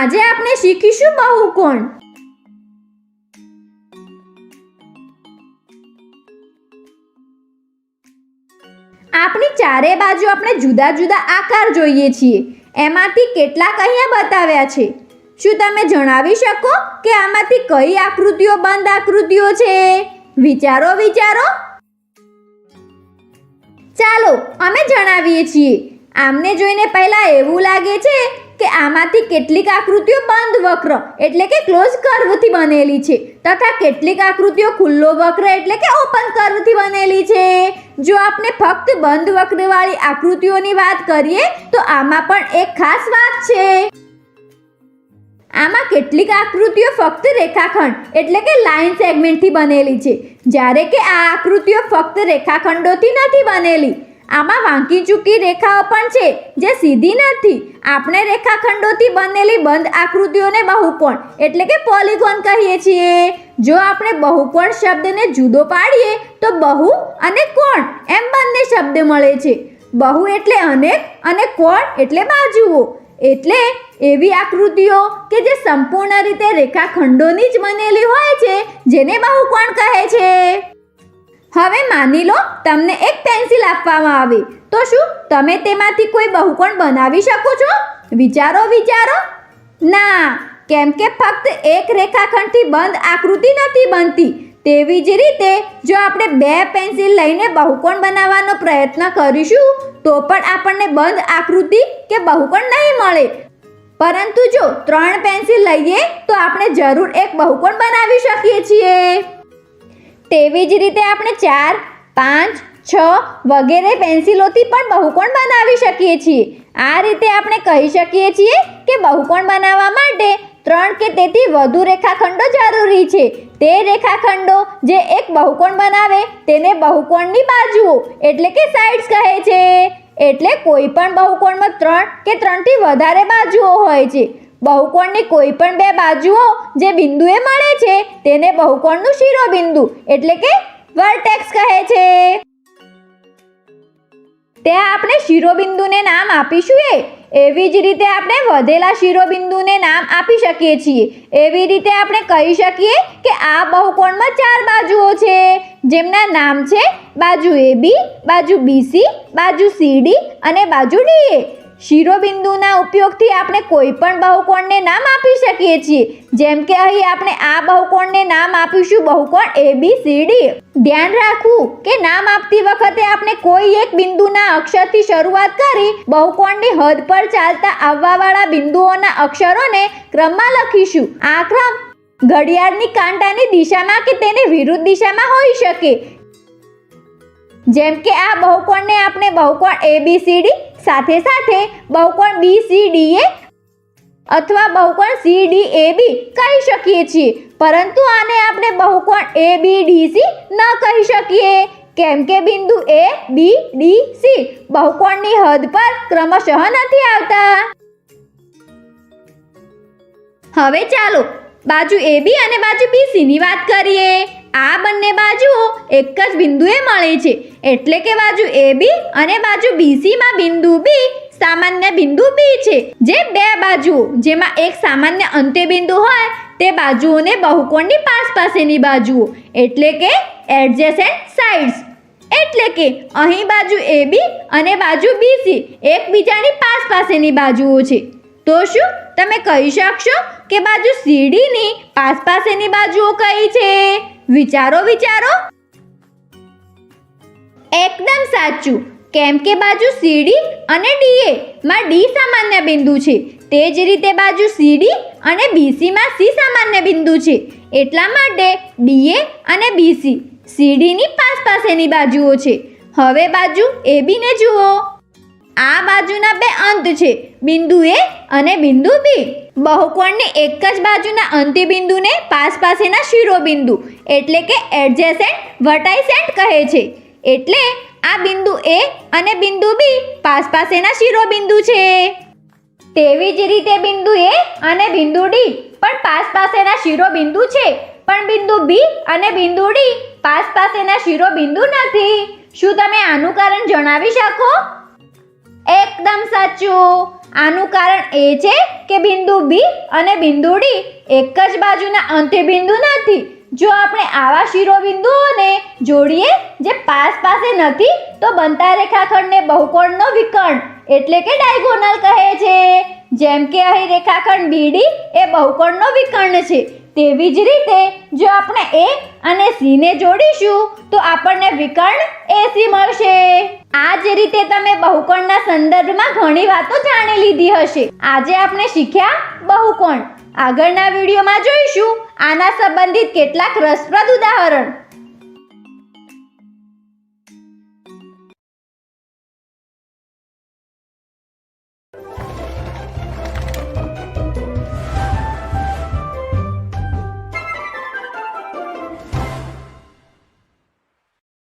આજે આપણે શીખીશું બહુકોણ. આપણી ચારે બાજુ આપણે જુદા જુદા આકાર જોઈએ છીએ. એમાંથી કેટલાક અહીંયા બતાવ્યા છે. શું તમે જણાવી શકો કે આમાંથી કઈ આકૃતિઓ બંધ આકૃતિઓ છે? વિચારો વિચારો. ચાલો, અમે જણાવીએ છીએ. આમને જોઈને પહેલા એવું લાગે છે કે આમાંથી કેટલીક આકૃતિઓ બંધ વક્ર એટલે કે ક્લોઝ કર્વથી બનેલી છે તથા કેટલીક આકૃતિઓ ખુલ્લો વક્ર એટલે કે ઓપન કર્વથી બનેલી છે. જો આપણે ફક્ત બંધ વક્રવાળી આકૃતિઓની વાત કરીએ, તો આમાં પણ એક ખાસ વાત છે. આમાં કેટલીક આકૃતિઓ ફક્ત રેખાખંડ એટલે કે લાઇન સેગમેન્ટથી બનેલી છે. જ્યારે કે આ આકૃતિઓ ફક્ત રેખાખંડોથી નથી બનેલી આમાં વાંકી ચૂકી રેખાઓ પણ છે, જે સીધી નથી. આપણે રેખાખંડોથી બનેલી બંધ આકૃતિઓને બહુકોણ, એટલે કે પોલિગોન કહીએ છીએ. જો આપણે બહુકોણ શબ્દને જુદો પાડીએ, તો બહુ અને કોણ, એમ બંને શબ્દ મળે છે. બહુ એટલે અનેક અને કોણ એટલે બાજુઓ. એટલે એવી આકૃતિઓ કે જે સંપૂર્ણ રીતે રેખાખંડોની જ બનેલી હોય છે, જેને બહુકોણ કહે છે. હવે માની લો, તમને એક પેન્સિલ આપવામાં આવે. તો શું, તમે તેમાંથી કોઈ બહુકોણ બનાવી શકો છો? વિચારો વિચારો. ના, કેમ કે ફક્ત એક રેખાખંડથી બંધ આકૃતિ નથી બનતી. તેવી જ રીતે, જો આપણે બે પેન્સિલ લઈને બહુકોણ બનાવવાનો પ્રયત્ન કરીશું, તો પણ આપણને બંધ આકૃતિ કે બહુકોણ નહીં મળે. પરંતુ જો ત્રણ પેન્સિલ લઈએ, તો આપણે જરૂર એક બહુકોણ બનાવી શકીએ છીએ. તેવી જ રીતે આપણે ચાર, પાંચ, છ વગેરે પેન્સિલોથી પણ બહુકોણ બનાવી શકીએ છીએ. આ રીતે આપણે કહી શકીએ છીએ કે બહુકોણ બનાવવા માટે ત્રણ કે તેથી વધુ રેખાખંડો જરૂરી છે. તે રેખાખંડો જે એક બહુકોણ બનાવે તેને બહુકોણની બાજુઓ એટલે કે સાઇડ્સ કહે છે. એટલે કોઈ પણ બહુકોણમાં ત્રણ કે ત્રણથી વધારે બાજુઓ હોય છે. બહુકોણની કોઈ પણ બે બાજુઓ જે બિંદુએ મળે છે, તેને બહુકોણનું શિરોબિંદુ એટલે કે વર્ટેક્સ કહે છે. ત્યાં આપણે શિરોબિંદુને નામ આપીશું એ. એવી જ રીતે આપણે વધેલા શિરોબિંદુને નામ આપી શકીએ છીએ. એવી રીતે આપણે કહી શકીએ કે આ બહુકોણમાં ચાર બાજુઓ છે. જેમના નામ છે બાજુ એ બી, બાજુ બીસી બાજુ સીડી અને બાજુ ડીએ શિરોબિંદુના ઉપયોગથી આપણે કોઈ પણ બહુકોણને નામ આપી શકીએ છીએ. જેમ કે અહીં આપણે આ બહુકોણને નામ આપીશું બહુકોણ એ બી સી ડી ધ્યાન રાખવું કે નામ આપતી વખતે આપણે કોઈ એક બિંદુના અક્ષરથી શરૂઆત કરી બહુકોણની હદ પર ચાલતા આવવાવાળા બિંદુઓના અક્ષરોને ક્રમમાં લખીશું. આ ક્રમ ઘડિયાળની કાંટાની દિશામાં કે તેને વિરુદ્ધ દિશામાં હોઈ શકે. જેમ કે આ બહુકોણને આપણે બહુકોણ એ બી સી ડી સાથે સાથે બહુકોણ બી સી ડી એ અથવા બહુકોણ સી ડી એ બી કહી શકીએ છીએ. પરંતુ આને આપણે બહુકોણ એ બી ડી સી ન કહી શકીએ. કેમ કે બિંદુ એ બી ડી સી બહુકોણની હદ પર ક્રમશઃ નથી આવતા. હવે ચાલો બાજુ એ બી અને બાજુ બી ની વાત કરીએ. આ બંને બાજુઓ એક જ બિંદુએ મળે છે. એટલે કે બાજુ એ બી અને બાજુ બીસીમાં બિંદુ બી સામાન્ય બિંદુ બી છે. જે બે બાજુઓ જેમાં એક સામાન્ય અંત્યબિંદુ હોય, તે બાજુઓને બહુકોણની પાસ પાસેની બાજુઓ, એટલે કે એડજેસન્ટ સાઇડ્સ. એટલે કે અહીં બાજુ એ બી અને બાજુ બીસી એકબીજાની પાસ પાસેની બાજુઓ છે. તો શું? તમે કહી શકશો કે બાજુ સીડીની પાસ પાસેની બાજુઓ કઈ છે? વિચારો વિચારો. એકદમ સાચું. કેમ કે બાજુ સીડી અને ડીએ માં ડી સામાન્ય બિંદુ છે. તે જ રીતે બાજુ સીડી અને બીસીમાં સી સામાન્ય બિંદુ છે. એટલા માટે ડીએ અને બીસી સીડીની પાસ પાસેની બાજુઓ છે. હવે બાજુ એબીને જુઓ. આ બાજુના બે અંત છે. બિંદુ એ અને બિંદુ બી. બહુકોણની એક જ બાજુના અંતિબિંદુને પાસ પાસેના શિરોબિંદુ, એટલે કે એડજેસેન્ટ વર્ટાઇસેન્ટ કહે છે. એટલે આ બિંદુ એ અને બિંદુ બી પાસ પાસેના શિરોબિંદુ છે. તેવી જ રીતે બિંદુ એ અને બિંદુ ડી પણ પાસ પાસેના શિરોબિંદુ છે. પણ બિંદુ બી અને બિંદુ ડી પાસ પાસેના શિરોબિંદુ નથી. શું તમે આનું કારણ જણાવી શકો? એકદમ સાચું. આનું કારણ એ છે કે બિંદુ બી અને બિંદુ ડી એક જ બાજુના અંત્યબિંદુ નથી. જો આપણે આવા શિરોબિંદુઓને જોડીએ જે પાસ પાસે નથી, તો બનતા રેખાખંડને બહુકોણનો વિકર્ણ, એટલે કે ડાયગોનલ કહે છે. જેમ કે અહીં રેખાખંડ બીડી એ બહુકોણનો વિકર્ણ છે. તેવી જ રીતે જો આપણે એ અને સી ને જોડીશું, તો આપણને વિકર્ણ એસી મળશે. આ જ રીતે તમે બહુકોણના સંદર્ભમાં ઘણી વાતો જાણી લીધી હશે. આજે આપણે શીખ્યા બહુકોણ. આગળના વિડીયોમાં જોઈશું આના સંબંધિત કેટલાક રસપ્રદ ઉદાહરણ.